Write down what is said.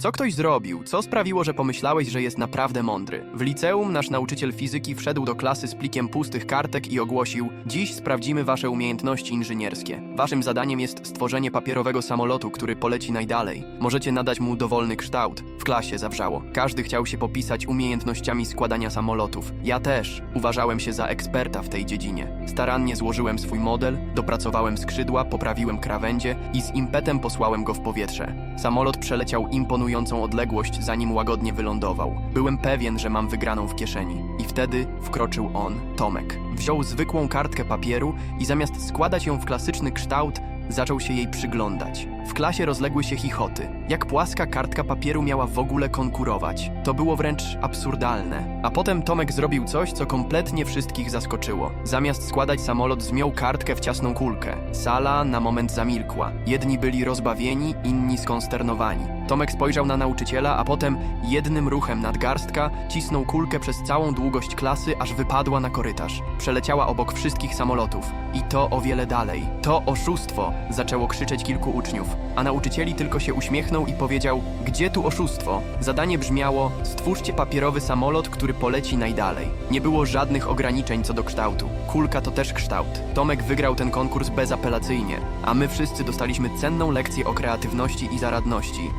Co ktoś zrobił? Co sprawiło, że pomyślałeś, że jest naprawdę mądry? W liceum nasz nauczyciel fizyki wszedł do klasy z plikiem pustych kartek i ogłosił: Dziś sprawdzimy wasze umiejętności inżynierskie. Waszym zadaniem jest stworzenie papierowego samolotu, który poleci najdalej. Możecie nadać mu dowolny kształt. Klasie zawrzało. Każdy chciał się popisać umiejętnościami składania samolotów. Ja też. Uważałem się za eksperta w tej dziedzinie. Starannie złożyłem swój model, dopracowałem skrzydła, poprawiłem krawędzie i z impetem posłałem go w powietrze. Samolot przeleciał imponującą odległość, zanim łagodnie wylądował. Byłem pewien, że mam wygraną w kieszeni. I wtedy wkroczył on, Tomek. Wziął zwykłą kartkę papieru i zamiast składać ją w klasyczny kształt, zaczął się jej przyglądać. W klasie rozległy się chichoty. Jak płaska kartka papieru miała w ogóle konkurować? To było wręcz absurdalne. A potem Tomek zrobił coś, co kompletnie wszystkich zaskoczyło. Zamiast składać samolot, zmiął kartkę w ciasną kulkę. Sala na moment zamilkła. Jedni byli rozbawieni, inni skonsternowani. Tomek spojrzał na nauczyciela, a potem jednym ruchem nadgarstka cisnął kulkę przez całą długość klasy, aż wypadła na korytarz. Przeleciała obok wszystkich samolotów. I to o wiele dalej. To oszustwo! Zaczęło krzyczeć kilku uczniów, a nauczycieli tylko się uśmiechnął i powiedział: Gdzie tu oszustwo? Zadanie brzmiało: Stwórzcie papierowy samolot, który poleci najdalej. Nie było żadnych ograniczeń co do kształtu. Kulka to też kształt. Tomek wygrał ten konkurs bezapelacyjnie, a my wszyscy dostaliśmy cenną lekcję o kreatywności i zaradności.